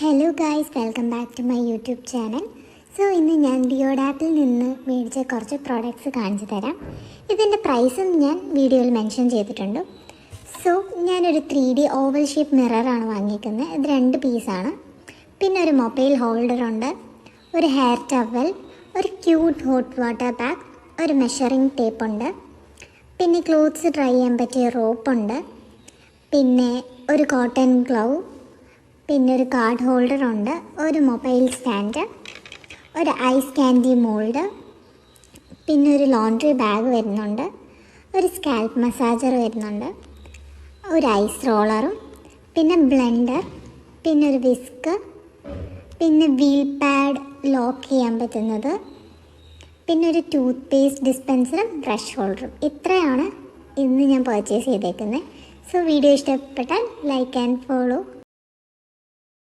Hello guys welcome back to my YouTube channel so ഇന്ന് ഞാൻ ഡിയോഡാപ്പിൽ നിന്ന് മേടിച്ച കുറച്ച് പ്രോഡക്റ്റ്സ് കാണിച്ചു തരാം. ഇതിന്റെ പ്രൈസും ഞാൻ വീഡിയോയിൽ മെൻഷൻ ചെയ്തിട്ടുണ്ട്. സോ ഞാനൊരു ത്രീ ഡി ഓവൽ ഷേപ്പ് മിററാണ് വാങ്ങിക്കുന്നത് ഇത് രണ്ട് പീസാണ് പിന്നെ ഒരു മൊബൈൽ ഹോൾഡറുണ്ട് ഒരു ഹെയർ ടവൽ ഒരു ക്യൂട്ട് ഹോട്ട് വാട്ടർ ബാഗ് ഒരു മെഷറിംഗ് ടേപ്പുണ്ട് പിന്നെ ക്ലോത്ത്സ് ഡ്രൈ ചെയ്യാൻ പറ്റിയ റോപ്പുണ്ട് പിന്നെ ഒരു കോട്ടൺ ഗ്ലൗ പിന്നെ ഒരു കാർഡ് ഹോൾഡർ ഉണ്ട്. ഒരു മൊബൈൽ സ്റ്റാൻഡ് ഒരു ഐസ് ക്യാൻഡി മോൾഡ് പിന്നെ ഒരു ലോണ്ട്രി ബാഗ് വരുന്നുണ്ട്. ഒരു സ്കാൽപ്പ് മസാജർ വരുന്നുണ്ട്. ഒരു ഐസ് റോളറും പിന്നെ ബ്ലെൻഡർ പിന്നെ ഒരു വിസ്ക് പിന്നെ വീൽ പാഡ് ലോക്ക് ചെയ്യാൻ പറ്റുന്നത് പിന്നെ ഒരു ടൂത്ത് പേസ്റ്റ് ഡിസ്പെൻസറും ബ്രഷ് ഹോൾഡറും. ഇത്രയാണ് ഇന്ന് ഞാൻ പർച്ചേസ് ചെയ്തേക്കുന്നത് സോ വീഡിയോ ഇഷ്ടപ്പെട്ടാൽ ലൈക്ക് ആൻഡ് ഫോളോ